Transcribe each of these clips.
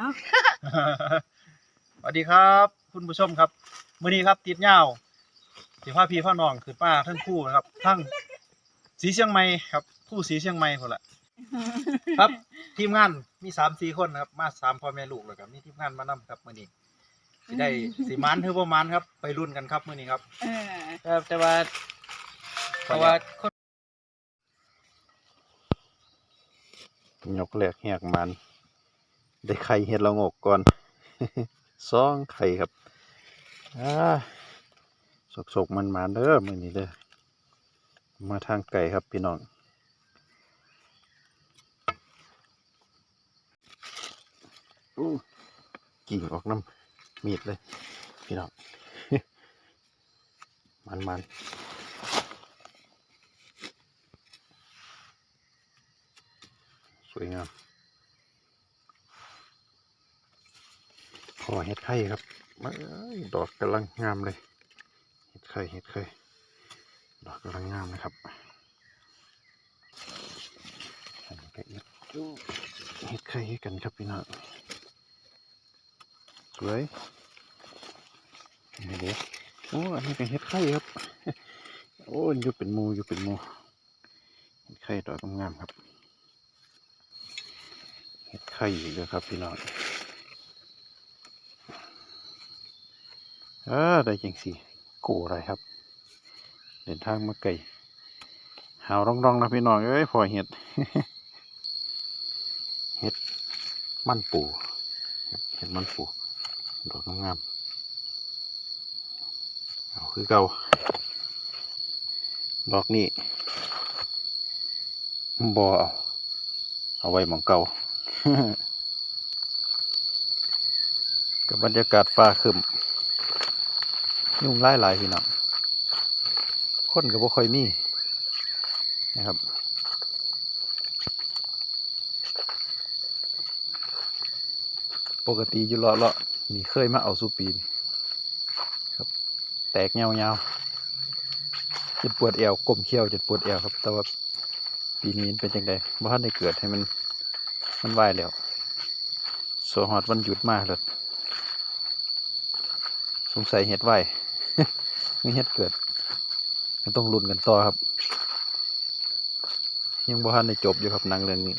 เอาสวัสดีครับ คุณผู้ชมครับมื้อนี้ครับติดเหย้าสิพาพี่พ่อน้องขึ้นป้าทั้งคู่นะครับ ทั้งสีเชียงใหม่ครับผู้สีเชียงใหม่พุ่นละครับ ทีมงานมีสามสี่คนนะครับ มาสามพ่อแม่ลูกแล้วครับมีทีมงานมานํครับมื้อนี้สิได้สิมันหรือบ่มันครับ ไปรุ่นกันครับมื้อนี้ครับเออแต่แต่ว่าขอแต่อนุว่าญาตคนยกแหลกแหกมัน ได้ไข่เห็ดละงกก่อนสองไข่ครับอ่าสกมันมาเด้อมือนี้เด้อมาทางไก่ครับพี่น้องอู้กิ่งออกน้ำมีดเลย พี่น้องมันมันสวยงาม อเห็ดไข่ครับดอกกำลังงามเลย เห็ดไข่เห็ดไข่ดอกกำลังงามนะครับอันนี้ก็เห็ดเห็ดไข่กันครับพี่น้องสวยนี่เด็กโอ้อันนี้เป็นเห็ดไข่ครับ โอ้ยอยู่เป็นมูอยู่เป็นมูเห็ดไข่ดอกงามครับ เห็ดไข่อีกแล้วครับพี่น้อง เออได้จังสิกูอะไรครับ เดินทางมาไกลหาวร่องๆนะพี่น้องเอ้ยพอเห็ดเห็ดมันปูเห็ดมันปูดอกงามๆเอาคือเก่าดอกนี้บอเอาเอาไว้หมองเก่ากับบรรยากาศฟ้าครึม ยุ่งไล่หลายพี่น้องคนก็บ่ค่อยมีนะครับปกติอยู่เลาะเลาะนี่เคยมาเอาสุปีนครับ แตกเงาเงาๆจนปวดเอวก้มเขี้ยวจนปวดเอวครับ แต่ว่าปีนี้เป็นจังไดบ่ทันได้เกิดให้มันมันไหวแล้วสวฮอดวันหยุดมากเลยสงสัยเห็ดไหว ม่เห็ดเกิดมันต้องลุ้นกันต่อครับ ยังบ่ทันได้จบอยู่ครับหนังเรื่องนี้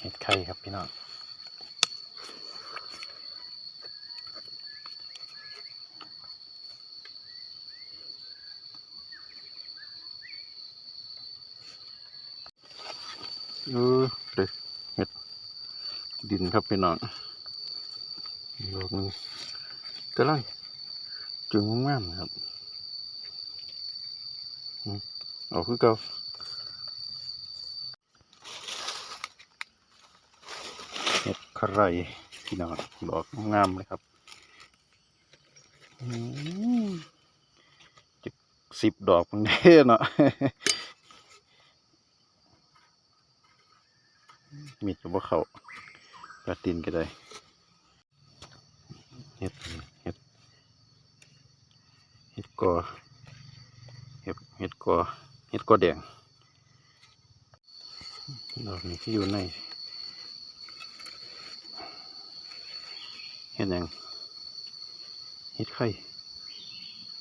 เห็ดไข่ครับพี่น้อง เออเด็กเห็ดดินครับพี่น้องดอกนึงกำลังจึงงามครับออาคือเก่าเห็ดไข่พี่น้องดอกงามเลยครับอืมจะสิบดอกมันเด้เนาะ มีดกับว่าเขากระตินก็ได้เห็ดเห็ดเห็ดกอเห็ดเห็ดกอเห็ดกอแดงดอกนี้ที่อยู่ในเห็ดยังเห็ดไข่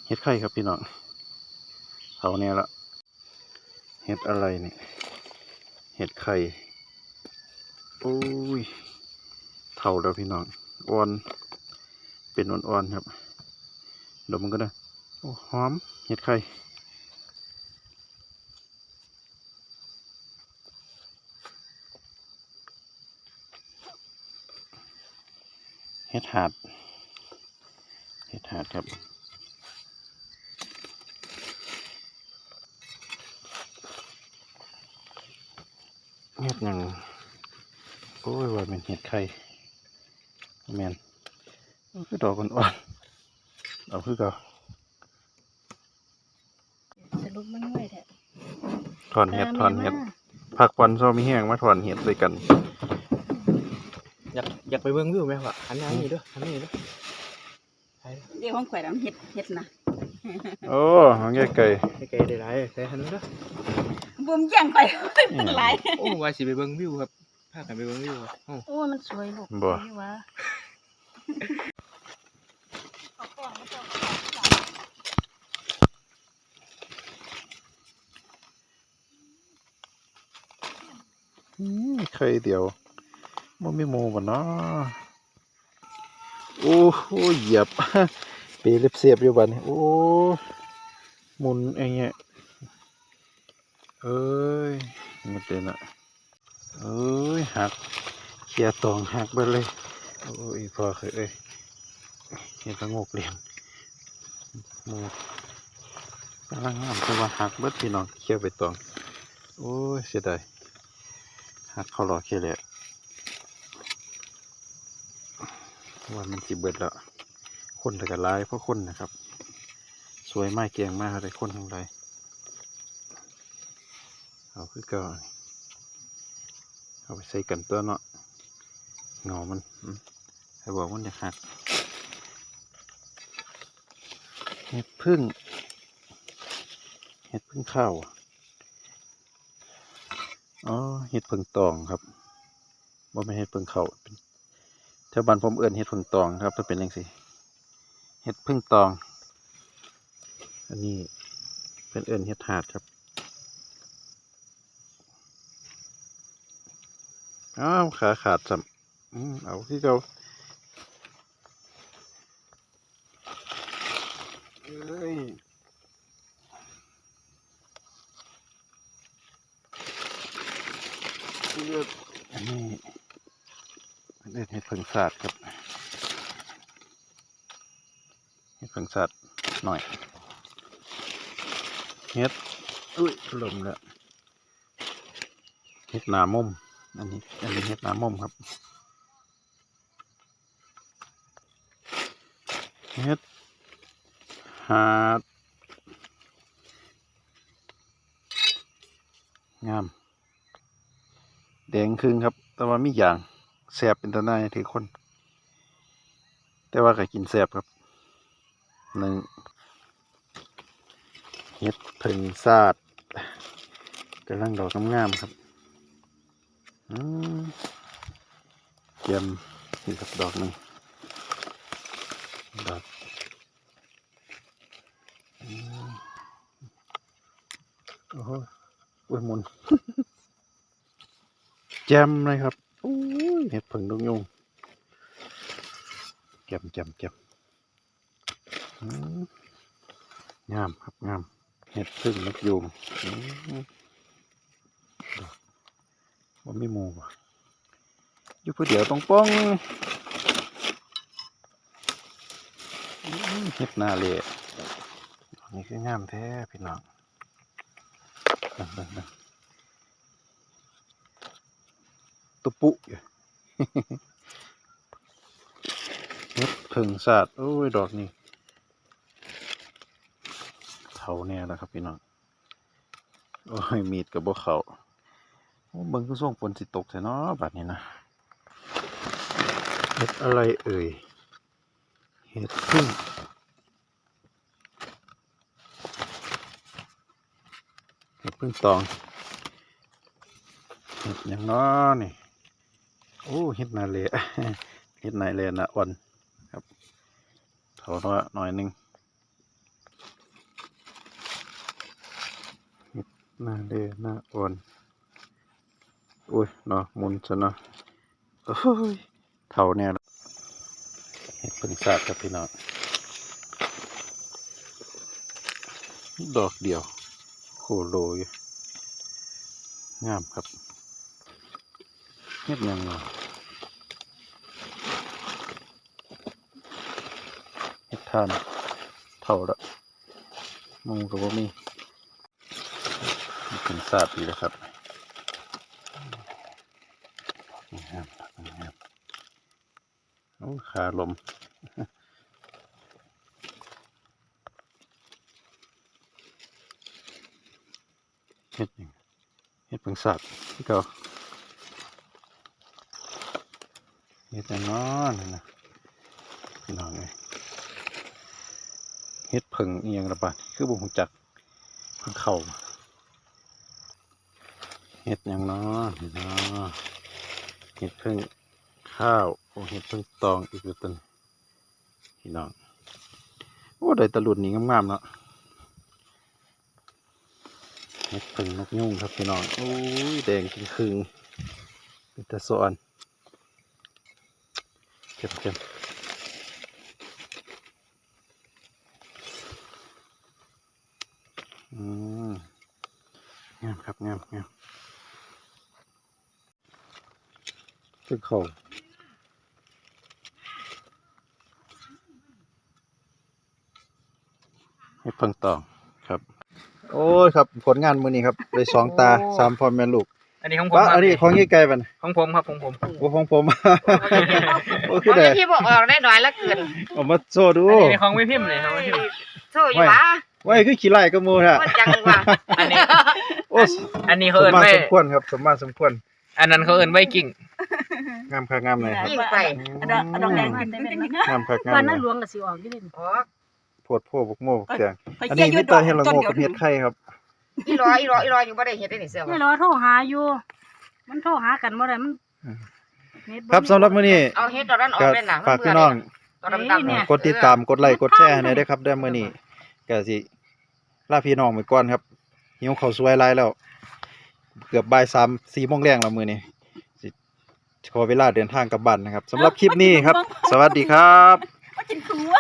เห็ดไข่ครับพี่น้องเอาเนี่ยละเห็ดอะไรเนี่ยเห็ดไข่ โอ้ยเท่าแล้วพี่น้องอ่อนเป็นอ่อนๆครับเดี๋ยวมันก็ได้โอ้หอมเห็ดไข่เห็ดหาดเห็ดหาดครับเห็ดหยัง โอ้ยว่าเป็นเห็ดไข่แมนเอาคือดอกอ่อนๆเอาคือเก่าสรุปมันไว้แท้ถอนเห็ดถอนเห็ดผักวันซ้อมีแห้งมาถอนเห็ดด้วยกัน อยากอยากไปเบิ่งวิวไหมวะอันนี้อันนี้ด้วยอันนี้ด้วยไปเดี๋ยวของข่อยดำเฮ็ดเฮ็ดนะโอ้ของแก่ไก่ให้ไกลได้หลายใส่หันเด้อบุมแย่งไปเป็นไรโอ้ว่าสิไปเบิ่งวิวครับ พากันไปเบิ่งวิวครับโอ้โอ้มันสวยลูกบ่นี่วะอืมไข่เดียวมันไม่โมบ่เนาะโอ้โหเหยียบ เปรเล็บเสียบอยู่บัดนี้โอ้หมุนไอ้เงี้ยเอ้ยมันเป็นอะ เอ้ยหักเขียตองหักไปเลยโอ้ยพอเคยเอ้ยเห็นกระงกเลี้ยงหมูกำลังงามแต่ว่าหักเบิดพี่น้องเขียวไปตองโอ้ยเสียดายหักเขาหลอกแค่แหละว่ามันสิเบิดแล้วคนแต่ก็ร้ายเพราะคนนะครับ สวยมากเกียงมากเลยคนทั้งหลายเอาคือเก่า เอาไปใส่กันตัวเนาะเงามันให้บอกมันจะหักเห็ดพึ่งเห็ดพึ่งข้าวอ๋อเห็ดเผึ่งตองครับว่าไม่เห็ดเผึ่งเขาเป็นแถวบ้านผมเอื้อนเห็ดเผึ่งตองครับถ้าเป็นยังสิเห็ดพึ่งตอง อันนี้เป็นเอื้อนเห็ดหาดครับ อ้าวขาขาดสัมเอาที่เราเอ้ยเลือดอันนี้เลือดเห็ดผึ่งสาดครับเห็ดผึ่งสาดหน่อยเห็ดอุ้ยลมแล้วเห็ดหนามุม อันนี้อันนี้เห็ดหนามุมครับเห็ดหาดงาม แดงครึ่งครับ แต่ว่ามีอย่างแสบเป็นตาหน้ายถือคน แต่ว่าก็กินแสบครับหนึ่งเห็ดเพิ่งซาดกำลังดอกงามๆครับ เยี่ยมนี่ครับดอกหนึ่งดอกอืมโอ้โหอุ้ยหมุนแจ่มเลยครับโอ้ยเห็ดผึ่งดงยงแจ่มแจ่มแจ่มอืมงามครับงามเห็ดพึ่งนกยูง อืมว่าไม่มูว่ะอยู่ผู้เดียวตรงป้องเห็ดนาเละอันนี้คืองามแท้พี่น้องตุปุอยู่เฮ็ดเพิ่งสาดโอ้ย ดอกนี่เท่าแน่แล้วครับพี่น้อง โอ้ย มีดกับบ่เขา เบิ่งคือส่งฝนสิตกแท้เนาะบัดนี้นะเฮ็ดอะไรเอ่ยเฮ็ดพึ่งเฮ็ดพึ่งตอง เห็ดอย่างน้อนี่ โอ้เห็ดนาเละเห็ดนายเละนะอ่อนครับเท่าน้อยหน่อยหนึ่งเห็ดนาเละนะอ่อน อุ้ยเนาะหมุนซะเนาะโอ้ยเท่าเนี่ยละเห็ดเป็นสัตว์ครับพี่น้องดอกเดียวโคโลอยู่งามครับเฮ็ดหยังเนาะเฮ็ดทานเท่าละหมูกับว่ามีนี่เป็นศาสตร์ดีเลยครับ งามงามโอ้ขาลมเฮ็ดยังเฮ็ดเป็นศาสตร์ที่เก่าเห็ดอย่นอนนะพี่น้องเลยเฮ็ดเพิ่งเอียงระบาดคือบ่ฮู้จักเพิ่งเข้าเฮ็ดหยังนาะนี่เนาะ เฮ็ดพิ่งข้าวโอ้เห็ดเพิ่งตองอีกตัวตันพี่น้องโอ้ได้ตะลุดนี่งามๆเนาะเห็ดพิ่งนกยุงครับพี่น้องโอ้ยแดงจริงคืงเป็นตะสอนเก็บเก็บ อืมงามครับงามงาม คือเขาให้ฟังต่อครับ โอ้ยครับ ผลงานมือนี้ครับได้สองตาสามพ่อแม่ลูกอันนี้ของผมว่าครับอันนี้ของยี่ไก่ปันของผมครับของผมโอ้ของผมโอ้คือเอาได้ที่บอกออกได้น้อยละเกินเออกมาโซ่ดูอันนี้ของไม่พิมพ์เลยครับไม่พิมพ์โซ่อยู่วะไว้คือขี้ไล่กระมูฮะว่าจังว่ะอันนี้โอ้สอันนี้มเขาเอินมาไว้สมควรครับ สมมาสมควร อันนั้นเขาเอินไว้กิ่งงามครับงามเลยครับยิ่งไปเอาดอกเอาดอกแดงขึ้นได้เป็นงามครับงามวันเลนั้นยหลวงก็สิออกอยู่เด่นอ๋อโพดโพวกบกโม่บกแจงข่อยอันเชี่นี้ยมิยู่เตอร์เฮดละโงต้นกับดีเฮ็ยวดไข่ครับอีรออีรออีรออยู่บ่ได้เฮ็ดได้นี่เสื้อไม่วะรอโทรหาอยู่ มันโทรหากันบ่ได้มันเน็ตครับสำหรับมื้อนี้เอาเฮ็ดตอนนั้นออกก็ได้หนังฝากพี่น้องตอนดำๆเนี่ยกดติดตามกดไลค์กดแชร์ให้หน่อยเด้อครับเด้อมื้อนี้ก็สิลาพี่น้องไปก่อนครับหิวข้าวสวยหลายแล้ว เกือบบ่าย3 4โมงแรงแล้วมื้อนี้สิขอเวลาเดินทางกลับบ้านนะครับสำหรับคลิปนี้ครับ สวัสดีครับมากินขัว